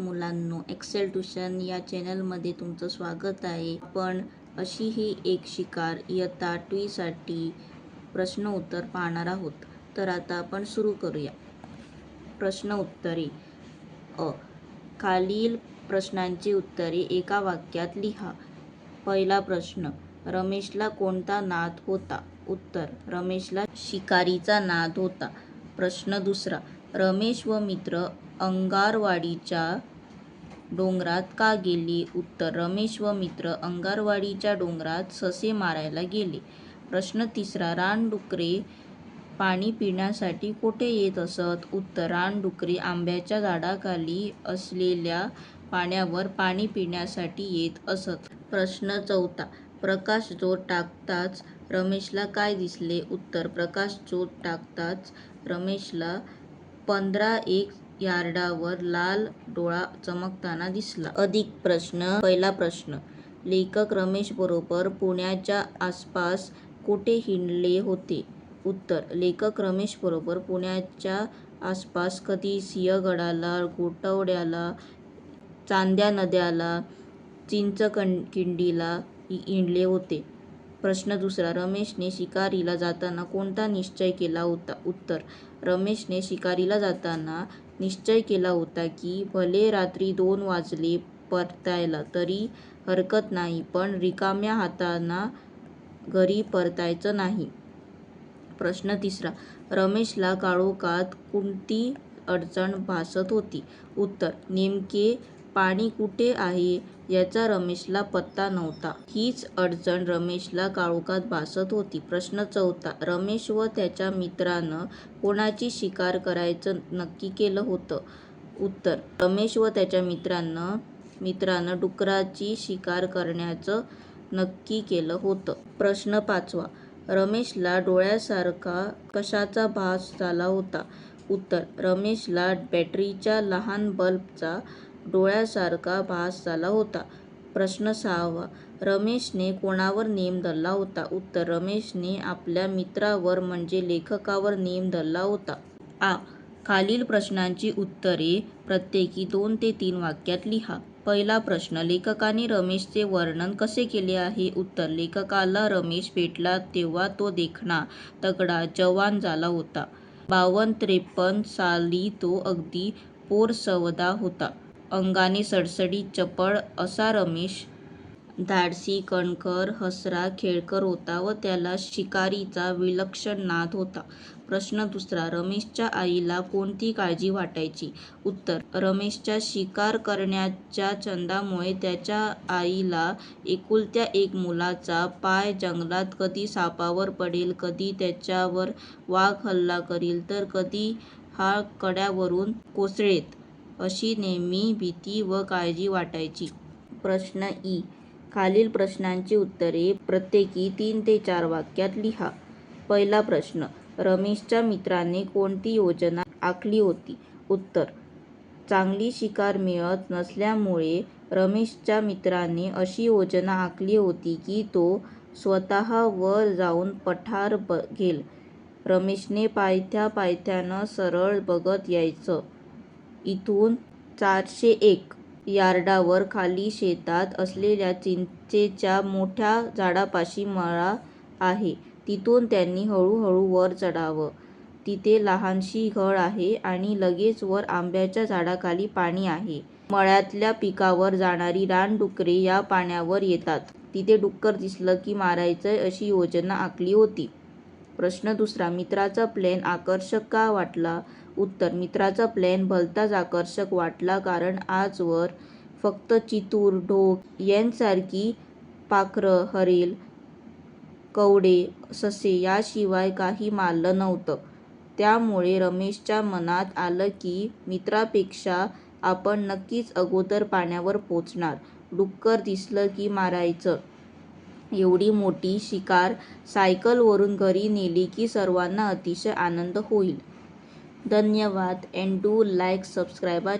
मुलांनो Excel tuition या चॅनलमध्ये तुमचं स्वागत आहे. आपण अशी ही एक शिकार इयत्ता आठवीसाठी प्रश्न उत्तर पाहणार आहोत. तर आता आपण सुरू करूया. प्रश्न उत्तरे. अ. खालील प्रश्नांची उत्तरे एका वाक्यात लिहा. पहिला प्रश्न रमेशला कोणता नाद होता? उत्तर रमेशला शिकारीचा नाद होता. प्रश्न दुसरा रमेश व मित्र अंगारवाडीच्या डोंगरात का गेले? उत्तर रमेश व मित्र अंगारवाडीच्या डोंगरात ससे मारायला गेले. प्रश्न तिसरा रानडुकरे पाणी पिण्यासाठी कोठे येत असत? उत्तर रानडुकरे आंब्याच्या झाडाखाली असलेल्या पाण्यावर पाणी पिण्यासाठी येत असत. प्रश्न चौथा प्रकाश जोत टाकताच रमेशला काय दिसले? उत्तर प्रकाश जोत टाकताच रमेशला पंधरा एक यार्डावर लाल डोळा चमकताना दिसला. अधिक प्रश्न पहिला प्रश्न. लेखक रमेश बरोबर पुण्याच्या आसपास कुठे हिंडले होते? उत्तर लेखक रमेश बरोबर पुण्याच्या आसपास कधी सिंहगडाला गोठवड्याला चांद्या नद्याला चिंचखिंडीला हिंडले होते. प्रश्न दुसरा रमेशने शिकारीला जाताना कोणता निश्चय केला होता? उत्तर रमेशने शिकारीला जाताना निश्चय केला होता की भले रात्री दोन वाजले परतायला तरी हरकत नाही पण रिकाम्या हाताना घरी परतायचं नाही. प्रश्न तिसरा रमेशला काळोखात कोणती अडचण भासत होती? उत्तर नेमके पाणी कुठे आहे याचा रमेशला पत्ता नव्हता. हीच अडचण रमेशला काळोखात भासत होती. प्रश्न चौथा रमेश व त्याच्या मित्रानं कोणाची शिकार करायचं नक्की केलं होतं? उत्तर रमेश व त्याच्या मित्रानं मित्रानं डुकराची शिकार करण्याचं नक्की केलं होतं. प्रश्न पाचवा रमेशला डोळ्यासारखा कशाचा भास झाला होता? उत्तर रमेशला बॅटरीच्या लहान बल्बचा डोळ्यासारखा भास झाला होता. प्रश्न सहावा रमेशने कोणावर नेम धरला होता? उत्तर रमेशने आपल्या मित्रावर म्हणजे लेखकावर नेम धरला होता. आ खालील प्रश्नांची उत्तरे प्रत्येकी दोन ते तीन वाक्यात लिहा. पहिला प्रश्न लेखकाने रमेशचे वर्णन कसे केले आहे? उत्तर लेखकाला रमेश भेटला तेव्हा तो देखणा तगडा जवान झाला होता. बावन्न त्रेपन्न साली तो अगदी पोरसवदा होता. अंगाने सडसडीत चपळ असा रमेश. धाडसी कणखर हसरा खेळकर होता व त्याला शिकारीचा विलक्षण नाद होता. प्रश्न दुसरा रमेशच्या आईला कोणती काळजी वाटायची? उत्तर रमेशच्या शिकार करण्याच्या छंदामुळे त्याच्या आईला एकुलत्या एक मुलाचा पाय जंगलात कधी सापावर पडेल कधी त्याच्यावर वाघ हल्ला करील तर कधी हा कड्यावरून कोसळेल. अशी नेहमी भीती व काळजी वाटायची. प्रश्न ई. खालील प्रश्नांची उत्तरे प्रत्येकी तीन ते चार वाक्यात लिहा. पहिला प्रश्न रमेशच्या मित्राने कोणती योजना आखली होती? उत्तर चांगली शिकार मिळत नसल्यामुळे रमेशच्या मित्राने अशी योजना आखली होती की तो स्वतः वर जाऊन पठार बघेल रमेशने पायथ्या पायथ्यानं सरळ बघत यायचं. इथून चारशे एक यार्डावर खाली शेतात असलेल्या चिंचेच्या मोठ्या झाडापाशी मळा आहे. तिथून त्यांनी हळूहळू वर चढावं. तिथे लहानशी घळ आहे आणि लगेच वर आंब्याच्या झाडाखाली पाणी आहे. मळ्यातल्या पिकावर जाणारी रानडुकरे या पाण्यावर येतात. तिथे डुक्कर दिसलं की मारायचं अशी योजना आखली होती. प्रश्न दुसरा मित्राचा प्लॅन आकर्षक का वाटला? उत्तर मित्राचा प्लॅन भलताच आकर्षक वाटला कारण आजवर फक्त चितूर ढोक यांसारखी पाखरं हरेल कवडे ससे याशिवाय काही मारलं नव्हतं. त्यामुळे रमेशच्या मनात आलं की मित्रापेक्षा आपण नक्कीच अगोदर पाण्यावर पोचणार. डुक्कर दिसलं की मारायचं. एवढी मोठी शिकार सायकलवरून घरी नेली की सर्वांना अतिशय आनंद होईल. धन्यवाद. And do like subscribe